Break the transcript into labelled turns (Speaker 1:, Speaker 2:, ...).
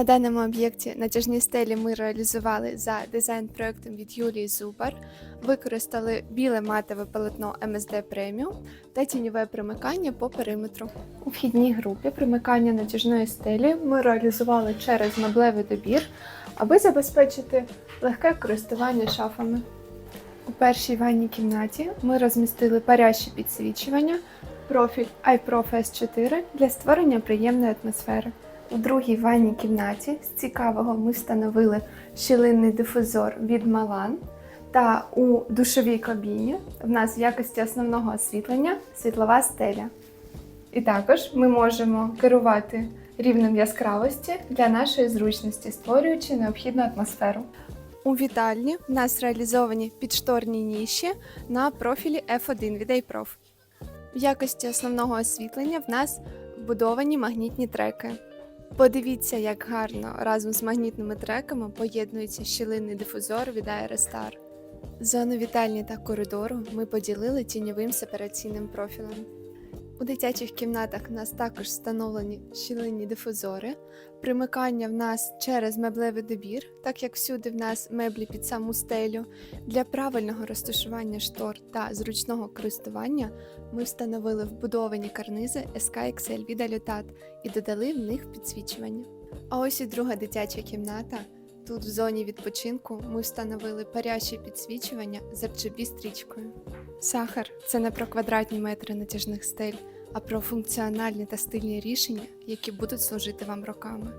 Speaker 1: На даному об'єкті натяжні стелі ми реалізували за дизайн-проектом від Юлії Зубар, використали біле матове полотно MSD Premium та тіньове примикання по периметру. У вхідній групі примикання натяжної стелі ми реалізували через меблевий добір, аби забезпечити легке користування шафами. У першій ванній кімнаті ми розмістили парящі підсвічування, профіль iProf S4 для створення приємної атмосфери. У другій ванній кімнаті з цікавого ми встановили щілинний дифузор від Malan. Та у душовій кабіні в нас в якості основного освітлення світлова стеля. І також ми можемо керувати рівнем яскравості для нашої зручності, створюючи необхідну атмосферу. У вітальні в нас реалізовані підшторні ніші на профілі F1 від iProf. В якості основного освітлення в нас вбудовані магнітні треки. Подивіться, як гарно разом з магнітними треками поєднується щілинний дифузор від Aerostar. Зону вітальні та коридору ми поділили тіньовим сепараційним профілем. У дитячих кімнатах в нас також встановлені щілинні дифузори, примикання в нас через меблевий добір, так як всюди в нас меблі під саму стелю. Для правильного розташування штор та зручного користування ми встановили вбудовані карнизи SKXL від Allutat і додали в них підсвічування. А ось і друга дитяча кімната. Тут в зоні відпочинку ми встановили парящі підсвічування з RGB стрічкою. Сахар це не про квадратні метри натяжних стель, а про функціональні та стильні рішення, які будуть служити вам роками.